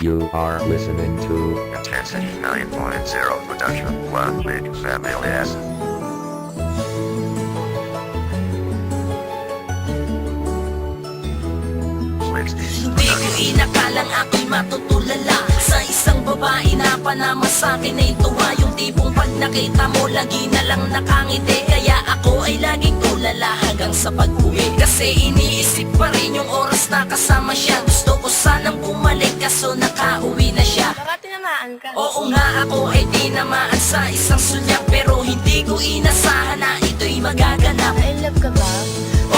You are listening to Intensity 9.0 production. One big family S. Hindi ko inakalang ako'y matutulala Sa isang babae na panama sa akin ay tuwa Yung tipong pag nakita mo lagi na lang nakangiti Kaya ako ay laging tulala hanggang sa pag-uwi. Kasi iniisip pa rin yung oras na kasama siya. Gusto ko sanang bumalik kaso nakauwi na siya. Baka tinamaan ka. Oo nga ako ay tinamaan sa isang sulyak Pero hindi ko inasahan na ito'y magaganap. I love ka ba?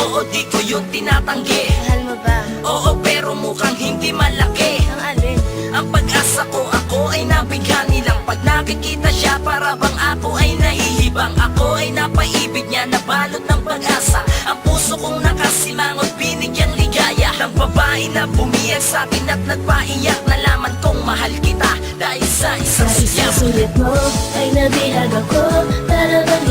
Oo di ko yun tinatanggi. Mahal mo ba? Oo pero mukhang hindi malaki. Ang alin? Ang pag-asa ko ako ay nabigyan nilang Pag nakikita siya para bang ako ay nahihibang. Ako ay napaibig niya nabalot ng pag-asa Babae na bumiyag sa akin at nagpaiyak Nalaman kong mahal kita dahil sa isang Sa isang sulit mo ay nabihag ako Para bang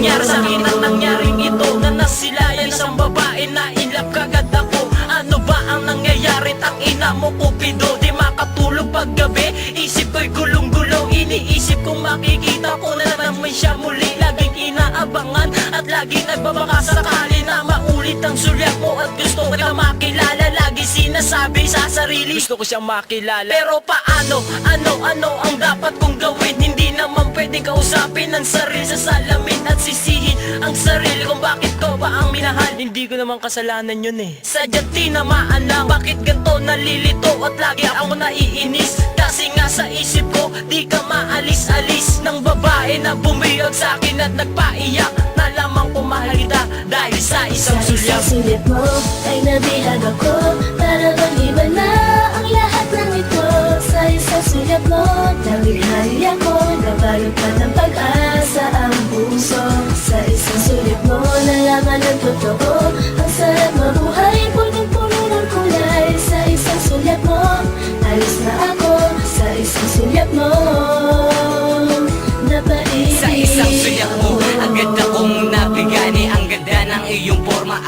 nangyari sa akin ang nangyaring ito Na nasilayan isang babae na inlap kagad ako Ano ba ang nangyayari? Tang ina mo kupido Di makatulog pag gabi Isip ko'y gulong-gulong Iniisip kong makikita ko na naman siya muli Laging inaabangan at lagi nagbabaka sakali na maulit ang sulyap mo At gusto ko na makilala Lagi sinasabi sa sarili Gusto ko siyang makilala Pero paano? Ano? Ano ang dapat kong gawin? Hindi naman pwedeng kausapin ang sarili sa salamin Hindi ko naman kasalanan yun eh. Sadyat tinamaan lang. Bakit ganito nalilito at lagi ako naiinis? Kasi nga sa isip ko Di ka maalis-alis Ng babae na bumiyag sa akin at nagpaiyak Nalaman ko mahal kita Dahil sa isang Sa sulyap. isang sulit mo ay nabihag ako. Para bang iba na ang lahat ng ito. Sa isang sulit mo, nabighali ako. Nabalot ka ng pag-asa ang puso. Sa isang sulit mo, nalaman ang totoo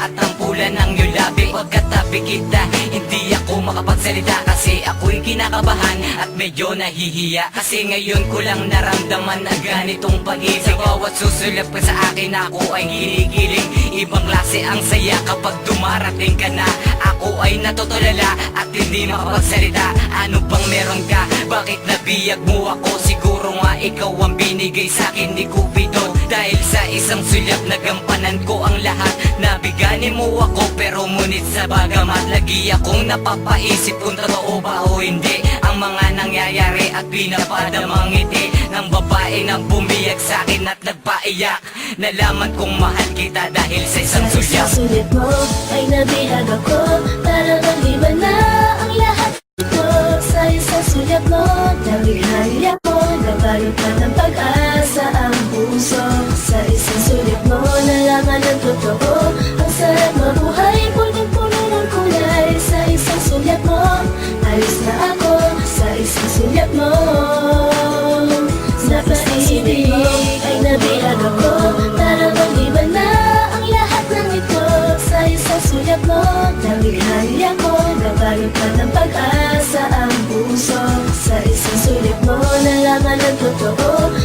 At ang pula ng iyong labi Pagkatabi kita. Hindi ako makapagsalita Kasi ako'y kinakabahan At medyo nahihiya. Kasi ngayon ko lang naramdaman Na ganitong pag-ibig bawat susulap ka sa akin Ako ay ginigiling. Ibang klase ang saya Kapag dumarating ka na. Ako ay natutulala At hindi makapagsalita. Ano bang meron ka? Bakit nabiyag mo ako? Siguro nga ikaw ang binigay sa akin ni Cupido Dahil sa isang sulyap nagampanan ko ang lahat. Nabigani mo ako pero ngunit sa bagamat Lagi akong napapaisip kung totoo ba o hindi Ang mga nangyayari at pinapadamang ngiti Ng babae na bumiyag sa akin at nagpaiyak. Nalaman kong mahal kita dahil sa isang Sa sulyap isang sulit mo ay nabihag ako. Para bang iba na ang lahat ito. Sa isang sulit mo, nabighali ako Nabalot ka ng pag-asa ang puso Sa isang sulit mo, nalaman ang totoo Ang sarap mabuhay, punong-puno ng kulay Sa isang sulit mo, alis na ako Sa isang sulit mo, napaibig Ay nabihag ako, para bang iba na ang lahat ng ito. Sa isang sulat mo, nabighali ako. Nabalot ka ng pag-asa ang puso. Sa isang sulit mo, nalaman ang totoo